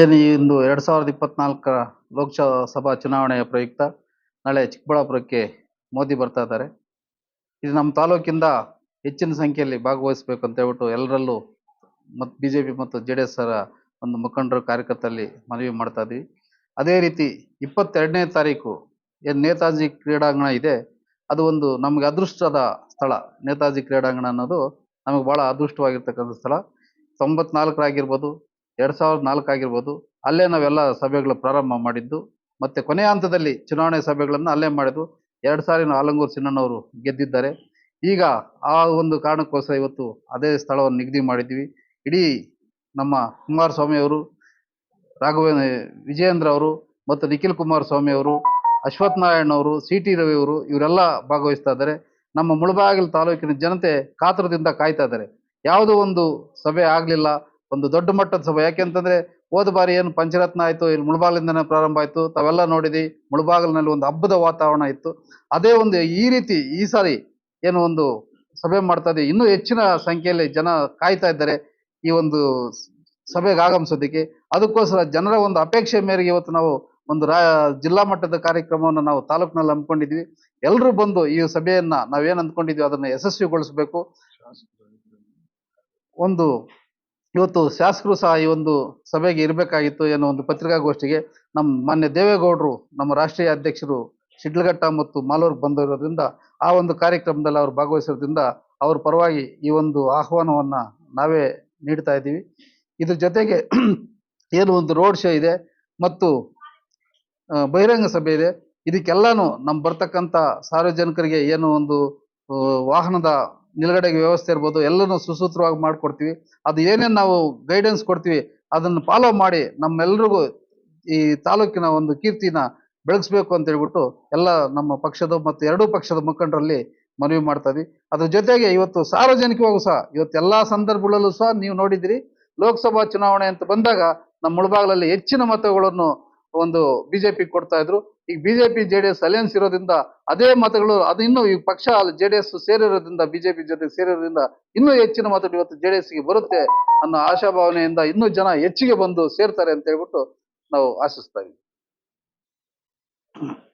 ಏನು ಇಂದು ಎರಡ್ ಸಾವಿರದ ಇಪ್ಪತ್ನಾಲ್ಕರ ಲೋಕಸಭಾ ಚುನಾವಣೆಯ ಪ್ರಯುಕ್ತ ನಾಳೆ ಚಿಕ್ಕಬಳ್ಳಾಪುರಕ್ಕೆ ಮೋದಿ ಬರ್ತಾ ಇದ್ದಾರೆ. ಇದು ನಮ್ಮ ತಾಲೂಕಿಂದ ಹೆಚ್ಚಿನ ಸಂಖ್ಯೆಯಲ್ಲಿ ಭಾಗವಹಿಸಬೇಕು ಅಂತ ಹೇಳ್ಬಿಟ್ಟು ಎಲ್ಲರಲ್ಲೂ ಮತ್ತು ಬಿಜೆಪಿ ಮತ್ತು ಜೆ ಡಿ ಎಸ್ ಒಂದು ಮುಖಂಡರು, ಕಾರ್ಯಕರ್ತರಲ್ಲಿ ಮನವಿ ಮಾಡ್ತಾ ಇದ್ವಿ ಅದೇ ರೀತಿ ಇಪ್ಪತ್ತೆರಡನೇ ತಾರೀಕು ಏನು ನೇತಾಜಿ ಕ್ರೀಡಾಂಗಣ ಇದೆ, ಅದು ಒಂದು ನಮಗೆ ಅದೃಷ್ಟದ ಸ್ಥಳ. ನೇತಾಜಿ ಕ್ರೀಡಾಂಗಣ ಅನ್ನೋದು ನಮಗೆ ಬಹಳ ಅದೃಷ್ಟವಾಗಿರ್ತಕ್ಕಂಥ ಸ್ಥಳ. ತೊಂಬತ್ನಾಲ್ಕರಾಗಿರ್ಬೋದು ಎರಡ್ ಸಾವಿರದ ನಾಲ್ಕು ಆಗಿರ್ಬೋದು, ಅಲ್ಲೇ ನಾವೆಲ್ಲ ಸಭೆಗಳು ಪ್ರಾರಂಭ ಮಾಡಿದ್ದು, ಮತ್ತೆ ಕೊನೆಯ ಹಂತದಲ್ಲಿ ಚುನಾವಣೆ ಸಭೆಗಳನ್ನು ಅಲ್ಲೇ ಮಾಡಿದ್ದು, ಎರಡು ಸಾರಿನ ಆಲಂಗೂರು ಸಿನ್ನಣ್ಣವರು ಗೆದ್ದಿದ್ದಾರೆ. ಈಗ ಆ ಒಂದು ಕಾರಣಕ್ಕೋಸ್ಕರ ಇವತ್ತು ಅದೇ ಸ್ಥಳವನ್ನು ನಿಗದಿ ಮಾಡಿದ್ವಿ ಇಡೀ ನಮ್ಮ ಕುಮಾರಸ್ವಾಮಿ ಅವರು ರಾಘವೇಂದ್ರ ವಿಜಯೇಂದ್ರ ಅವರು ಮತ್ತು ನಿಖಿಲ್ ಕುಮಾರಸ್ವಾಮಿ ಅವರು, ಅಶ್ವಥ್ ನಾರಾಯಣ್ ಅವರು ಸಿ ಟಿ ರವಿ ಅವರು, ಇವರೆಲ್ಲ ಭಾಗವಹಿಸ್ತಾ ಇದ್ದಾರೆ. ನಮ್ಮ ಮುಳಬಾಗಿಲು ತಾಲೂಕಿನ ಜನತೆ ಕಾತರದಿಂದ ಕಾಯ್ತಾ ಇದ್ದಾರೆ. ಯಾವುದೋ ಒಂದು ಸಭೆ ಆಗಲಿಲ್ಲ ಒಂದು ದೊಡ್ಡ ಮಟ್ಟದ ಸಭೆ. ಯಾಕೆಂತಂದ್ರೆ ಹೋದ ಬಾರಿ ಏನು ಪಂಚರತ್ನ ಆಯಿತು, ಇಲ್ಲಿ ಮುಳಬಾಗಲಿಂದನೇ ಪ್ರಾರಂಭ ಆಯ್ತು, ತಾವೆಲ್ಲ ನೋಡಿದಿ, ಮುಳಬಾಗಿಲಿನಲ್ಲಿ ಒಂದು ಹಬ್ಬದ ವಾತಾವರಣ ಇತ್ತು. ಅದೇ ಒಂದು ಈ ರೀತಿ ಈ ಸಾರಿ ಏನು ಒಂದು ಸಭೆ ಮಾಡ್ತಾ ಇದೆ. ಇನ್ನೂ ಹೆಚ್ಚಿನ ಸಂಖ್ಯೆಯಲ್ಲಿ ಜನ ಕಾಯ್ತಾ ಇದ್ದಾರೆ ಈ ಒಂದು ಸಭೆಗೆ ಆಗಮಿಸೋದಕ್ಕೆ. ಅದಕ್ಕೋಸ್ಕರ ಜನರ ಒಂದು ಅಪೇಕ್ಷೆ ಮೇರೆಗೆ ಇವತ್ತು ನಾವು ಒಂದು ರಾ, ಜಿಲ್ಲಾ ಮಟ್ಟದ ಕಾರ್ಯಕ್ರಮವನ್ನು ನಾವು ತಾಲೂಕಿನಲ್ಲಿ ಹಮ್ಮಿಕೊಂಡಿದ್ವಿ ಎಲ್ಲರೂ ಬಂದು ಈ ಸಭೆಯನ್ನ ನಾವೇನು ಅಂದ್ಕೊಂಡಿದ್ವಿ ಅದನ್ನ ಯಶಸ್ವಿಗೊಳಿಸಬೇಕು. ಒಂದು ಇವತ್ತು ಶಾಸಕರು ಸಹ ಈ ಒಂದು ಸಭೆಗೆ ಇರಬೇಕಾಗಿತ್ತು ಏನೋ ಒಂದು ಪತ್ರಿಕಾಗೋಷ್ಠಿಗೆ ನಮ್ಮ ಮಾನ್ಯ ದೇವೇಗೌಡರು, ನಮ್ಮ ರಾಷ್ಟ್ರೀಯ ಅಧ್ಯಕ್ಷರು ಶಿಡ್ಲಘಟ್ಟ ಮತ್ತು ಮಾಲೂರು ಬಂದಿರೋದ್ರಿಂದ ಆ ಒಂದು ಕಾರ್ಯಕ್ರಮದಲ್ಲಿ ಅವರು ಭಾಗವಹಿಸೋದ್ರಿಂದ ಅವ್ರ ಪರವಾಗಿ ಈ ಒಂದು ಆಹ್ವಾನವನ್ನು ನಾವೇ ನೀಡ್ತಾ ಇದ್ದೀವಿ. ಇದ್ರ ಜೊತೆಗೆ ಏನು ಒಂದು ರೋಡ್ ಶೋ ಇದೆ ಮತ್ತು ಬಹಿರಂಗ ಸಭೆ ಇದೆ. ಇದಕ್ಕೆಲ್ಲಾನು ನಮ್ಮ ಬರ್ತಕ್ಕಂಥ ಸಾರ್ವಜನಿಕರಿಗೆ ಏನು ಒಂದು ವಾಹನದ ನಿಲುಗಡೆಗೆ ವ್ಯವಸ್ಥೆ ಇರ್ಬೋದು, ಎಲ್ಲನೂ ಸುಸೂತ್ರವಾಗಿ ಮಾಡ್ಕೊಡ್ತೀವಿ. ಅದು ಏನೇನು ನಾವು ಗೈಡೆನ್ಸ್ ಕೊಡ್ತೀವಿ, ಅದನ್ನು ಫಾಲೋ ಮಾಡಿ ನಮ್ಮೆಲ್ರಿಗೂ ಈ ತಾಲೂಕಿನ ಒಂದು ಕೀರ್ತಿನ ಬೆಳಗಿಸ್ಬೇಕು ಅಂತ ಹೇಳ್ಬಿಟ್ಟು ಎಲ್ಲ ನಮ್ಮ ಪಕ್ಷದ ಮತ್ತು ಎರಡೂ ಪಕ್ಷದ ಮುಖಂಡರಲ್ಲಿ ಮನವಿ ಮಾಡ್ತಾ ಇದ್ವಿ. ಅದ್ರ ಜೊತೆಗೆ ಇವತ್ತು ಸಾರ್ವಜನಿಕವಾಗೂ ಸಹ, ಇವತ್ತು ಎಲ್ಲಾ ಸಂದರ್ಭಗಳಲ್ಲೂ ಸಹ ನೀವು ನೋಡಿದಿರಿ ಲೋಕಸಭಾ ಚುನಾವಣೆ ಅಂತ ಬಂದಾಗ ನಮ್ಮ ಮುಳಬಾಗ್ಲಲ್ಲಿ ಹೆಚ್ಚಿನ ಮತಗಳನ್ನು ಒಂದು ಬಿಜೆಪಿ ಕೊಡ್ತಾ ಇದ್ರು. ಈಗ BJP J D S alliance ಇರೋದ್ರಿಂದ ಅದೇ ಮತಗಳು, ಅದು ಇನ್ನೂ ಈ ಪಕ್ಷ ಜೆ ಡಿ ಎಸ್ ಸೇರಿರೋದ್ರಿಂದ, ಬಿಜೆಪಿ ಜೊತೆ ಸೇರಿರೋದ್ರಿಂದ ಇನ್ನೂ ಹೆಚ್ಚಿನ ಮತಗಳು ಇವತ್ತು ಜೆ ಡಿ ಎಸ್ಗೆ ಬರುತ್ತೆ ಅನ್ನೋ ಆಶಾಭಾವನೆಯಿಂದ ಇನ್ನೂ ಜನ ಹೆಚ್ಚಿಗೆ ಬಂದು ಸೇರ್ತಾರೆ ಅಂತ ಹೇಳ್ಬಿಟ್ಟು ನಾವು ಆಶಿಸ್ತಾ ಇದ್ದೀವಿ.